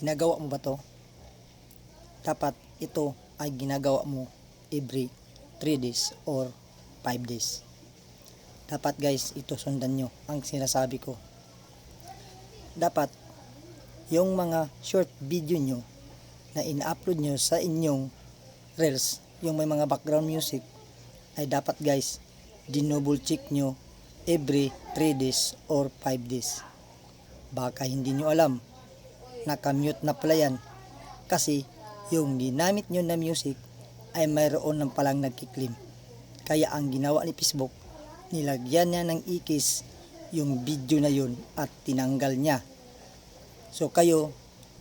Ginagawa mo ba to? Dapat ito ay ginagawa mo every 3 days or 5 days. Dapat guys, ito sundan nyo ang sinasabi ko. Dapat yung mga short video nyo na ina-upload nyo sa inyong reels, yung may mga background music, ay dapat guys, dinouble check nyo every 3 days or 5 days. Baka hindi nyo alam, nakamute na pala yan. Kasi yung ginamit nyo na music ay mayroon ng palang nagkiklim. Kaya ang ginawa ni Facebook, nilagyan niya ng ikis yung video na yun at tinanggal niya. So kayo,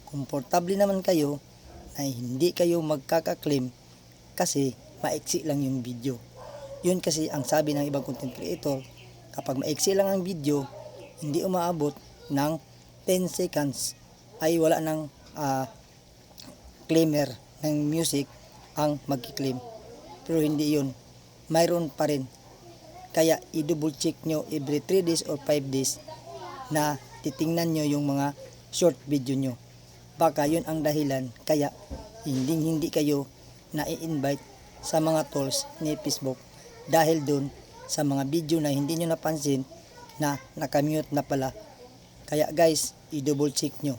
komportable naman kayo na hindi kayo magkakaklim kasi maiksi lang yung video. Yun kasi ang sabi ng ibang content creator, kapag maiksi lang ang video, hindi umaabot ng 10 seconds ay wala ng ah, claimer ng music ang magkiklaim. Pero hindi yun. Mayroon pa rin. Kaya i-double check nyo every 3 days or 5 days na titingnan nyo yung mga short video nyo. Baka yun ang dahilan kaya hindi hindi kayo na-invite sa mga tools ni Facebook dahil dun sa mga video na hindi nyo napansin na nakamute na pala. Kaya guys, i-double check nyo